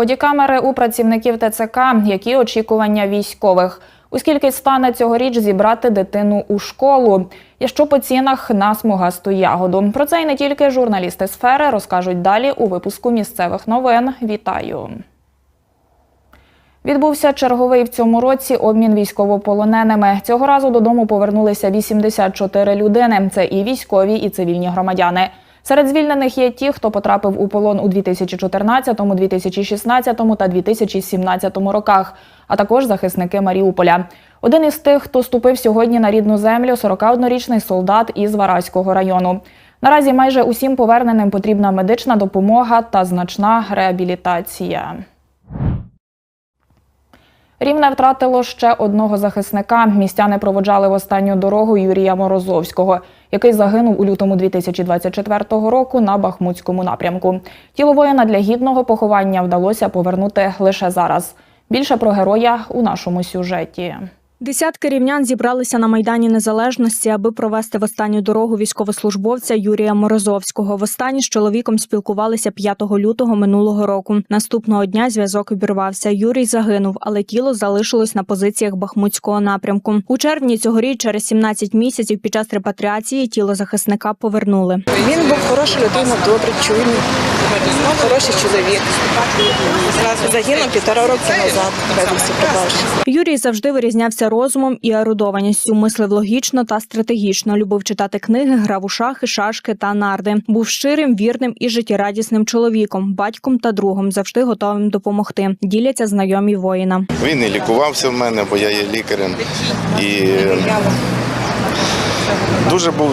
Бодікамери у працівників ТЦК, які очікування військових. Оскільки стане цьогоріч зібрати дитину у школу. І що по цінах на смугасту ягоду. Про це і не тільки журналісти сфери розкажуть далі у випуску місцевих новин. Вітаю! Відбувся черговий в цьому році обмін військовополоненими. Цього разу додому повернулися 84 людини. Це і військові, і цивільні громадяни. Серед звільнених є ті, хто потрапив у полон у 2014, 2016 та 2017 роках, а також захисники Маріуполя. Один із тих, хто ступив сьогодні на рідну землю, 41-річний солдат із Вараського району. Наразі майже усім поверненим потрібна медична допомога та значна реабілітація. Рівне втратило ще одного захисника. Містяни проводжали в останню дорогу Юрія Морозовського, який загинув у лютому 2024 року на Бахмутському напрямку. Тіло воїна для гідного поховання вдалося повернути лише зараз. Більше про героя у нашому сюжеті. Десятки рівнян зібралися на майдані Незалежності, аби провести в останню дорогу військовослужбовця Юрія Морозовського. Востаннє з чоловіком спілкувалися 5 лютого минулого року. Наступного дня зв'язок обірвався. Юрій загинув, але тіло залишилось на позиціях Бахмутського напрямку. У червні цьогоріч, через 17 місяців, під час репатріації тіло захисника повернули. Він був хороша людина, добрий, чуйний, хороший чоловік. Загинув півтора роки назад. Юрій завжди вирізнявся розумом і ерудованістю, мислив логічно та стратегічно. Любив читати книги, грав у шахи, шашки та нарди. Був щирим, вірним і життєрадісним чоловіком, батьком та другом, завжди готовим допомогти. Діляться знайомі воїна. Він і лікувався в мене, бо я є лікарем. І дуже був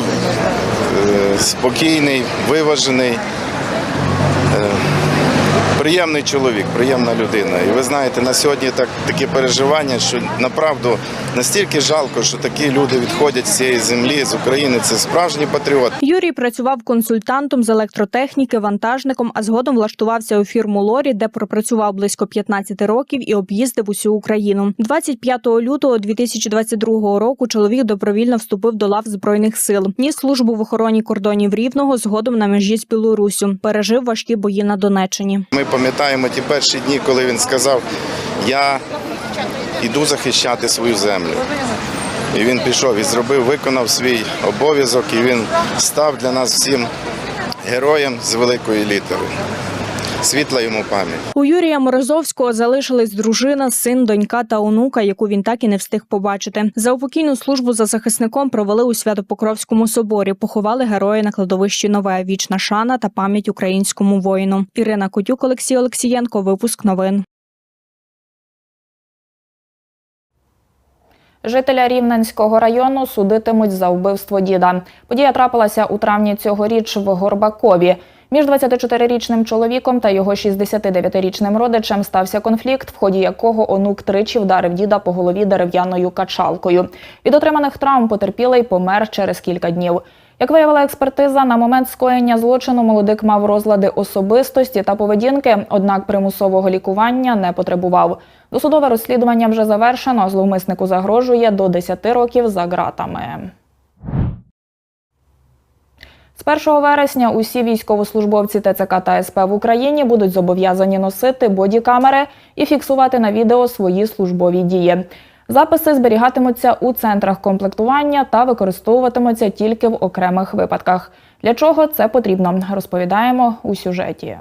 е, спокійний, виважений, е, приємний чоловік, приємна людина. І ви знаєте, на сьогодні так, таке переживання, що направду настільки жалко, що такі люди відходять з цієї землі, з України. Це справжній патріот. Юрій працював консультантом з електротехніки, вантажником, а згодом влаштувався у фірму Лорі, де пропрацював близько 15 років і об'їздив усю Україну. 25 лютого 2022 року чоловік добровільно вступив до лав збройних сил. Ніс службу в охороні кордонів рівного згодом на межі з Білоруссю. Пережив важкі бої на Донеччині. Ми пам'ятаємо ті перші дні, коли він сказав: Я йду захищати свою землю. І він пішов і зробив, виконав свій обов'язок, і він став для нас всім героєм з великої літери. Світла йому пам'ять. У Юрія Морозовського залишились дружина, син, донька та онука, яку він так і не встиг побачити. За упокійну службу за захисником провели у Свято-Покровському соборі. Поховали героя на кладовищі Нове вічна шана та пам'ять українському воїну. Ірина Котюк, Олексій Олексієнко. Випуск новин. Жителя Рівненського району судитимуть за вбивство діда. Подія трапилася у травні цьогоріч в Горбакові. Між 24-річним чоловіком та його 69-річним родичем стався конфлікт, в ході якого онук тричі вдарив діда по голові дерев'яною качалкою. Від отриманих травм потерпілий помер через кілька днів. Як виявила експертиза, на момент скоєння злочину молодик мав розлади особистості та поведінки, однак примусового лікування не потребував. Досудове розслідування вже завершено. Зловмиснику загрожує до 10 років за ґратами. З 1 вересня усі військовослужбовці ТЦК та СП в Україні будуть зобов'язані носити бодікамери і фіксувати на відео свої службові дії. Записи зберігатимуться у центрах комплектування та використовуватимуться тільки в окремих випадках. Для чого це потрібно, розповідаємо у сюжеті.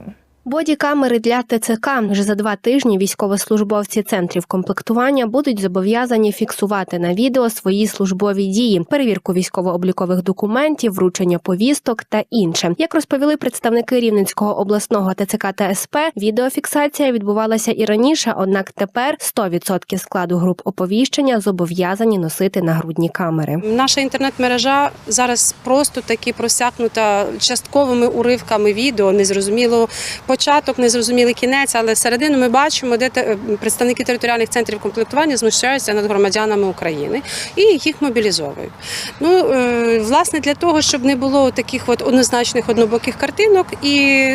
Бодікамери для ТЦК вже за два тижні військовослужбовці центрів комплектування будуть зобов'язані фіксувати на відео свої службові дії, перевірку військово-облікових документів, вручення повісток та інше. Як розповіли представники Рівненського обласного ТЦК та СП, відеофіксація відбувалася і раніше, однак тепер 100% складу груп оповіщення зобов'язані носити нагрудні камери. Наша інтернет-мережа зараз просто таки просякнута частковими уривками відео. Незрозуміло початок, незрозумілий кінець, але середину ми бачимо, де те- представники територіальних центрів комплектування знущаються над громадянами України і їх мобілізовують. Ну е, власне для того, щоб не було таких от однозначних однобоких картинок, і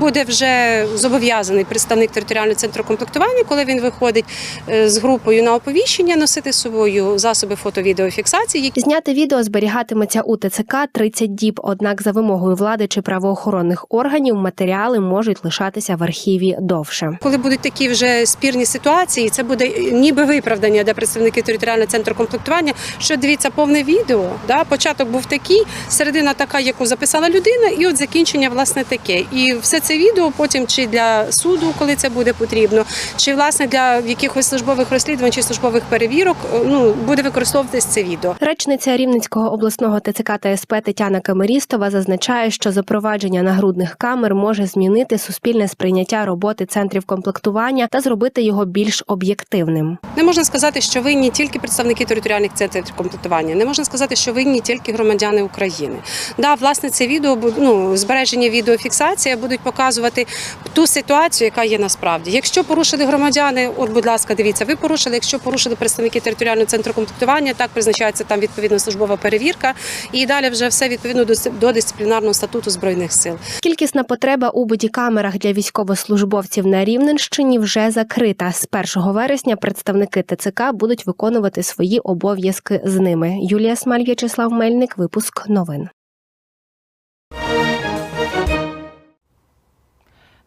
буде вже зобов'язаний представник територіального центру комплектування, коли він виходить е, з групою на оповіщення, носити з собою засоби фото-відеофіксації, які Зняти відео зберігатиметься у ТЦК 30 діб. Однак, за вимогою влади чи правоохоронних органів, матеріали можуть можуть лишатися в архіві довше. Коли будуть такі вже спірні ситуації, це буде ніби виправдання, де представники територіального центру комплектування. Що дивіться, повне відео. Да? Початок був такий, середина така, яку записала людина, і от закінчення власне таке. І все це відео потім чи для суду, коли це буде потрібно, чи власне для якихось службових розслідувань чи службових перевірок, ну буде використовуватись це відео. Речниця Рівненського обласного ТЦК та СП Тетяна Камерістова зазначає, що запровадження нагрудних камер може змінити суспільне сприйняття роботи центрів комплектування та зробити його більш об'єктивним. Не можна сказати, що винні тільки представники територіальних центрів комплектування. Не можна сказати, що винні тільки громадяни України. Да, власне, це відео ну, збереження відеофіксація будуть показувати ту ситуацію, яка є насправді. Якщо порушили громадяни, от, будь ласка, дивіться, ви порушили. Якщо порушили представники територіального центру комплектування, так призначається там відповідно службова перевірка, і далі вже все відповідно до, дисциплінарного статуту збройних сил. Кількісна потреба у бодікамерах для військовослужбовців на Рівненщині вже закрита. З 1 вересня представники ТЦК будуть виконувати свої обов'язки з ними. Юлія Смаль, В'ячеслав Мельник, випуск новин.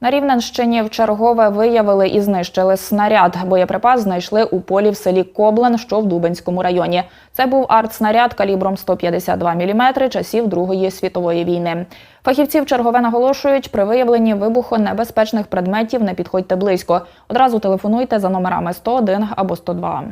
На Рівненщині в чергове виявили і знищили снаряд. Боєприпас знайшли у полі в селі Коблен, що в Дубенському районі. Це був артснаряд калібром 152 мм часів Другої світової війни. Фахівці в чергове наголошують, при виявленні вибухонебезпечних предметів не підходьте близько. Одразу телефонуйте за номерами 101 або 102.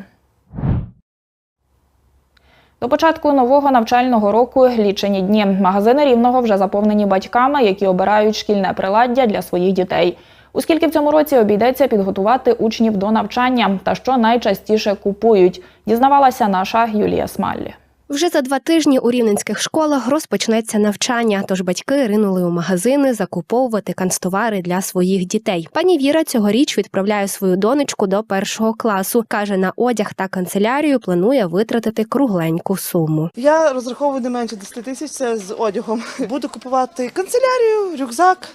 До початку нового навчального року лічені дні. Магазини рівного вже заповнені батьками, які обирають шкільне приладдя для своїх дітей. Оскільки в цьому році обійдеться підготувати учнів до навчання та що найчастіше купують, дізнавалася наша Юлія Смаллі. Вже за два тижні у рівненських школах розпочнеться навчання, тож батьки ринули у магазини закуповувати канцтовари для своїх дітей. Пані Віра цьогоріч відправляє свою донечку до першого класу. каже, на одяг та канцелярію планує витратити кругленьку суму. Я розраховую не менше 10 тисяч це з одягом. Буду купувати канцелярію, рюкзак,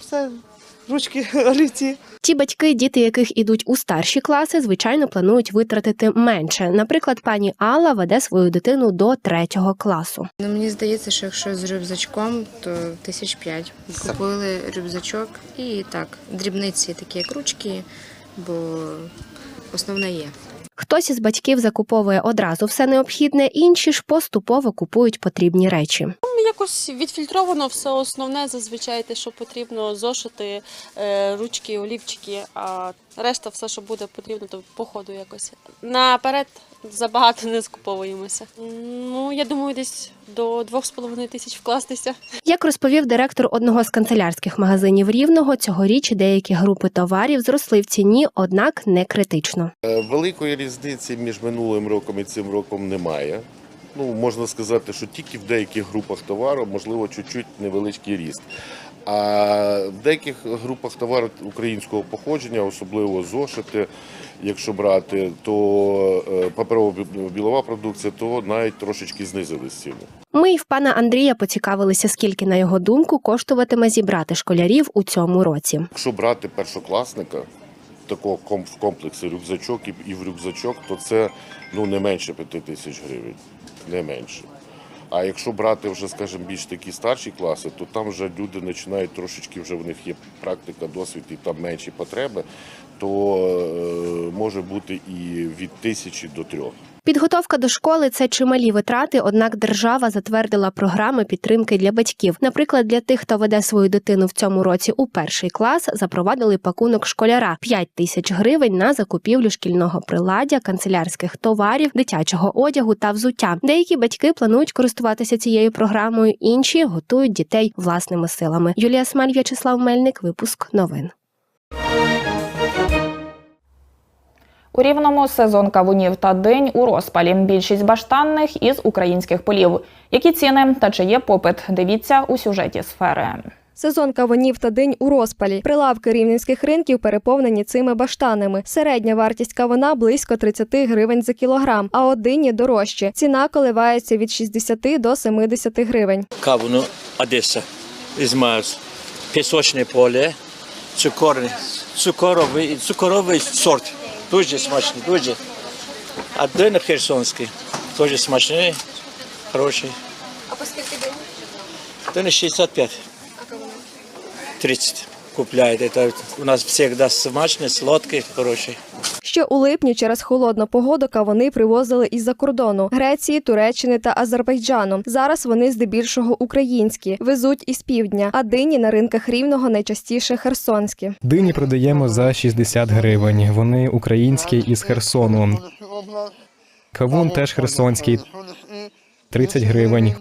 все, ручки, олівці. Ті батьки, діти яких ідуть у старші класи, звичайно планують витратити менше. Наприклад, пані Алла веде свою дитину до третього класу. Ну, мені здається, що якщо з рюкзачком, то тисяч п'ять. Купили рюкзачок і так, дрібниці такі як ручки, бо основне є. Хтось із батьків закуповує одразу все необхідне, інші ж поступово купують потрібні речі. Якось відфільтровано все основне, зазвичай те, що потрібно, зошити, е, ручки, олівчики, а решта все, що буде потрібно, то по ходу якось. Наперед забагато не скуповуємося. Ну, я думаю, десь до 2,5 тисяч вкластися. Як розповів директор одного з канцелярських магазинів Рівного, цьогоріч деякі групи товарів зросли в ціні, однак не критично. Е, Великої різниці між минулим роком і цим роком немає. Ну, можна сказати, що тільки в деяких групах товару, можливо, чуть-чуть невеличкий ріст. А в деяких групах товару українського походження, особливо зошити, якщо брати, то е, паперово-білова продукція, то навіть трошечки знизили ціну. Ми й в пана Андрія поцікавилися, скільки, на його думку, коштуватиме зібрати школярів у цьому році. Якщо брати першокласника, такого комплексу рюкзачок і в рюкзачок, то це ну, не менше 5 тисяч гривень. Не менше. А якщо брати вже, скажімо, більш такі старші класи, то там вже люди починають трошечки, вже в них є практика, досвід і там менші потреби, то е, може бути і від тисячі до трьох. Підготовка до школи це чималі витрати, однак держава затвердила програми підтримки для батьків. Наприклад, для тих, хто веде свою дитину в цьому році у перший клас, запровадили пакунок школяра 5 тисяч гривень на закупівлю шкільного приладдя, канцелярських товарів, дитячого одягу та взуття. Деякі батьки планують користуватися цією програмою, інші готують дітей власними силами. Юлія Смаль, В'ячеслав Мельник, випуск новин. У рівному сезон кавунів та динь у розпалі. Більшість баштанних із українських полів. Які ціни та чи є попит? Дивіться у сюжеті сфери. Сезон кавунів та динь у розпалі. Прилавки рівненських ринків переповнені цими баштанами. Середня вартість кавуна близько 30 гривень за кілограм, а от дині дорожче. Ціна коливається від 60 до 70 гривень. Кавуну Одеса, Ізмаїльськ, пісочне поле, цукорний, цукоровий, цукоровий сорт. Дуже смачні, дуже. А дин херсонський, теж смачний, хороший. А по скільки день? Дин 65. 30 купляють. Это у нас всегда смачный, сладкий, хороший. Ще у липні через холодну погоду кавуни привозили із-за кордону Греції, Туреччини та Азербайджану. Зараз вони здебільшого українські, везуть із півдня, а дині на ринках рівного найчастіше херсонські. Дині продаємо за 60 гривень. Вони українські із Херсону. Кавун теж херсонський, 30 гривень.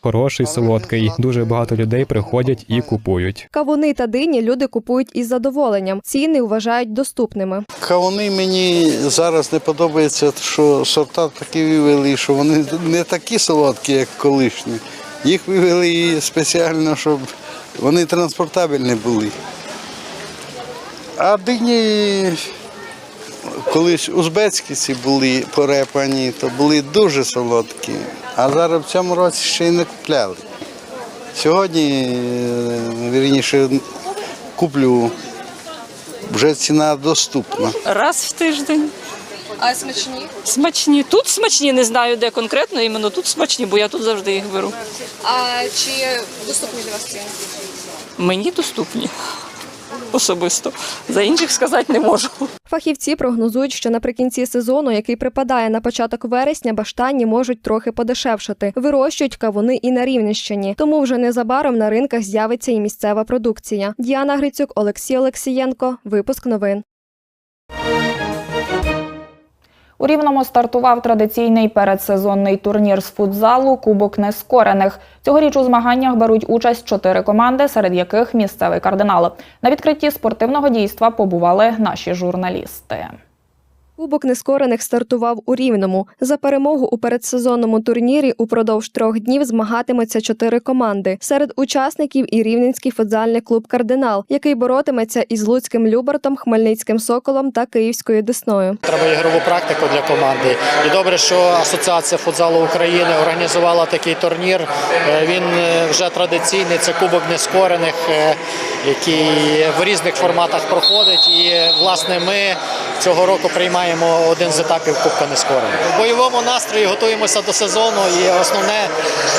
Хороший, солодкий. Дуже багато людей приходять і купують. Кавуни та дині люди купують із задоволенням. Ціни вважають доступними. Кавуни мені зараз не подобається, що сорта такі вивели, що вони не такі солодкі, як колишні. Їх вивели спеціально, щоб вони транспортабельні були. А дині колись узбецькі ці були порепані, то були дуже солодкі. А зараз в цьому році ще й не купляли. Сьогодні, е, вірніше, куплю вже ціна доступна. Раз в тиждень. А смачні? Смачні. Тут смачні, не знаю де конкретно, іменно тут смачні, бо я тут завжди їх беру. А чи доступні для вас ціни? Мені доступні. Особисто. За інших сказати не можу. Фахівці прогнозують, що наприкінці сезону, який припадає на початок вересня, баштанні можуть трохи подешевшати. Вирощують кавуни і на Рівненщині, тому вже незабаром на ринках з'явиться і місцева продукція. Діана Грицюк, Олексій Олексієнко. Випуск новин. У Рівному стартував традиційний передсезонний турнір з футзалу Кубок Нескорених. Цьогоріч у змаганнях беруть участь чотири команди, серед яких місцевий кардинал. На відкритті спортивного дійства побували наші журналісти. Кубок нескорених стартував у Рівному. За перемогу у передсезонному турнірі упродовж трьох днів змагатимуться чотири команди. Серед учасників і рівненський футзальний клуб Кардинал, який боротиметься із Луцьким Любертом, Хмельницьким Соколом та Київською Десною. Треба ігрову практику для команди. І добре, що Асоціація футзалу України організувала такий турнір. Е, Він е, вже традиційний. Це кубок нескорених, е, який в різних форматах проходить. І власне ми цього року приймаємо один з етапів Кубка нескорених. В бойовому настрої готуємося до сезону. І основне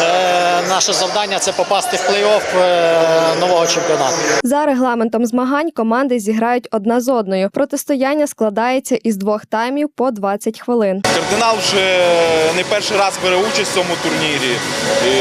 е, наше завдання це попасти в плей-офф е, нового чемпіонату. За регламентом змагань команди зіграють одна з одною. Протистояння складається із двох таймів по 20 хвилин. Кардинал вже не перший раз бере участь в цьому турнірі. І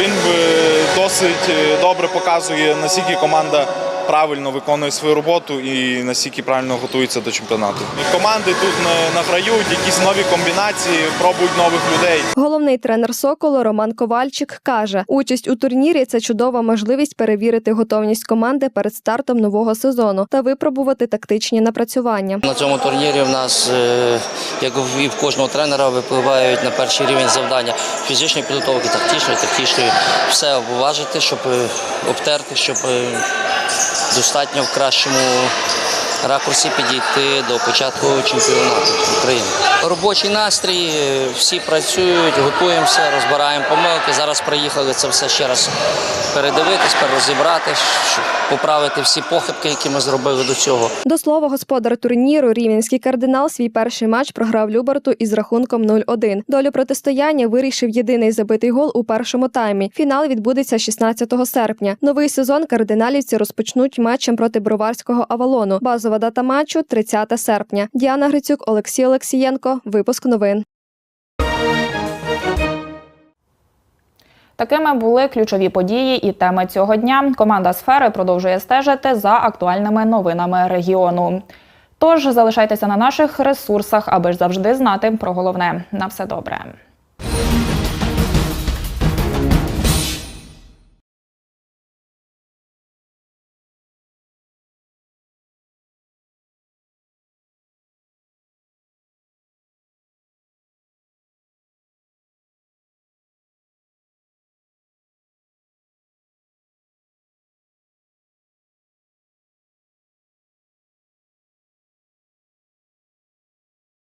Він е, досить е, добре показує, наскільки команда правильно виконує свою роботу і наскільки правильно готується до чемпіонату. Команди тут на- награють якісь нові комбінації, пробують нових людей. Головний тренер Соколу Роман Ковальчик каже: участь у турнірі це чудова можливість перевірити готовність команди перед стартом нового сезону та випробувати тактичні напрацювання. На цьому турнірі в нас, е, як і в кожного тренера, випливають на перший рівень завдання фізичної підготовки, тактичної, тактичної. Все обважити, щоб е, обтерти, щоб е, достатньо в кращому ракурсі підійти до початку чемпіонату України. Робочий настрій, е, всі працюють, готуємося, розбираємо помилки. Зараз приїхали це все ще раз передивитись, перерозібрати, щоб поправити всі похибки, які ми зробили до цього. До слова, господар турніру Рівненський кардинал свій перший матч програв Люберту із рахунком 0-1. Долю протистояння вирішив єдиний забитий гол у першому таймі. Фінал відбудеться 16 серпня. Новий сезон кардиналівці розпочнуть матчем проти броварського Авалону. Базова дата матчу 30 серпня. Діана Грицюк, Олексій Олексієнко. Випуск новин. Такими були ключові події і теми цього дня. Команда сфери продовжує стежити за актуальними новинами регіону. Тож залишайтеся на наших ресурсах, аби ж завжди знати про головне. На все добре.